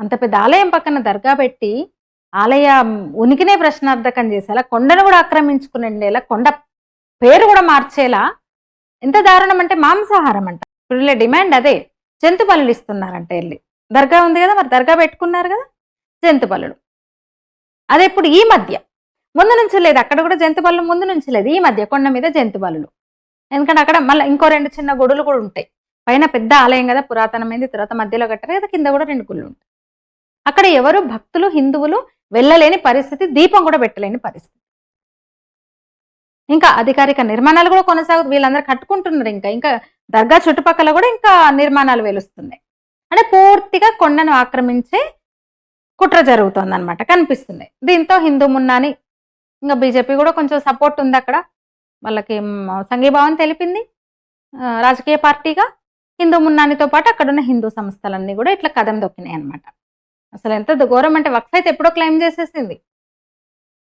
అంత పెద్ద ఆలయం పక్కన దర్గా పెట్టి ఆలయ ఉనికినే ప్రశ్నార్థకం చేసేలా కొండను కూడా ఆక్రమించుకునేలా కొండ పేరు కూడా మార్చేలా ఎంత దారుణం అంటే మాంసాహారం అంట ఇప్పుడు వీళ్ళ డిమాండ్ అదే జంతు బలులు ఇస్తున్నారంట వెళ్ళి. దర్గా ఉంది కదా మరి దర్గా పెట్టుకున్నారు కదా జంతు బలుడు అదే ఇప్పుడు ఈ మధ్య. ముందు నుంచి లేదు అక్కడ కూడా జంతు బలు ముందు నుంచి లేదు ఈ మధ్య కొండ మీద జంతు బలులు. ఎందుకంటే అక్కడ మళ్ళీ ఇంకో రెండు చిన్న గుడులు కూడా ఉంటాయి. పైన పెద్ద ఆలయం కదా పురాతనమైంది తర్వాత మధ్యలో కట్టారు కదా కింద కూడా రెండు గుళ్ళు ఉంటాయి. అక్కడ ఎవరు భక్తులు హిందువులు వెళ్ళలేని పరిస్థితి దీపం కూడా పెట్టలేని పరిస్థితి. ఇంకా అధికారిక నిర్మాణాలు కూడా కొనసాగు వీళ్ళందరూ కట్టుకుంటున్నారు ఇంకా. ఇంకా దర్గా చుట్టుపక్కల కూడా ఇంకా నిర్మాణాలు వెలుస్తున్నాయి. అంటే పూర్తిగా కొండను ఆక్రమించే కుట్ర జరుగుతోంది అనమాట కనిపిస్తుంది. దీంతో హిందూ మున్నాని ఇంకా బీజేపీ కూడా కొంచెం సపోర్ట్ ఉంది అక్కడ. వాళ్ళకి సంఘీభావం తెలిపింది. రాజకీయ పార్టీగా హిందూ మున్నానితో పాటు అక్కడ ఉన్న హిందూ సంస్థలన్నీ కూడా ఇట్లా కథం దొక్కినాయి అనమాట అసలు ఎంత ఘోరం అంటే వక్ఫ్ అయితే ఎప్పుడో క్లెయిమ్ చేసేసింది.